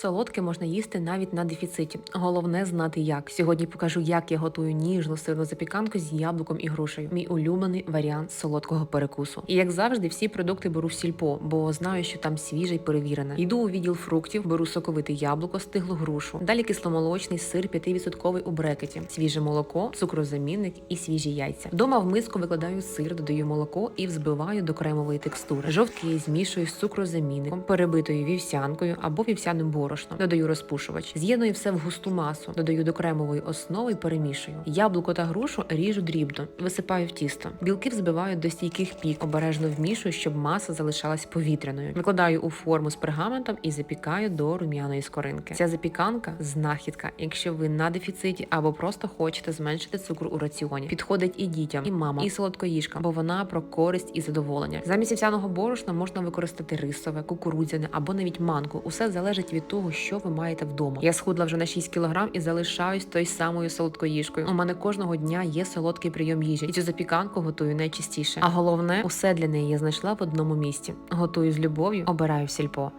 Солодке можна їсти навіть на дефіциті. Головне знати як. Сьогодні покажу, як я готую ніжну сирну запіканку з яблуком і грушею. Мій улюблений варіант солодкого перекусу. І як завжди, всі продукти беру в сільпо, бо знаю, що там свіже й перевірене. Йду у відділ фруктів, беру соковите яблуко, стиглу грушу. Далі кисломолочний сир 5% у брекеті, свіже молоко, цукрозамінник і свіжі яйця. Вдома в миску викладаю сир, додаю молоко і взбиваю до кремової текстури. Жовтки змішую з цукрозамінником, перебитою вівсянкою або вівсяним борошном. Додаю розпушувач. З'єдную все в густу масу, додаю до кремової основи і перемішую. Яблуко та грушу ріжу дрібно, висипаю в тісто. Білки взбиваю до стійких пік, обережно вмішую, щоб маса залишалась повітряною. Викладаю у форму з пергаментом і запікаю до рум'яної скоринки. Ця запіканка знахідка, якщо ви на дефіциті або просто хочете зменшити цукру у раціоні. Підходить і дітям, і мамам, і солодкоїжкам, бо вона про користь і задоволення. Замість вівсяного борошна можна використати рисове, кукурудзяне або навіть манку. Усе залежить від того, що ви маєте вдома. Я схудла вже на 6 кілограм і залишаюсь той самою солодкоїжкою. У мене кожного дня є солодкий прийом їжі, і цю запіканку готую найчастіше. А головне, усе для неї я знайшла в одному місці. Готую з любов'ю, обираю сільпо.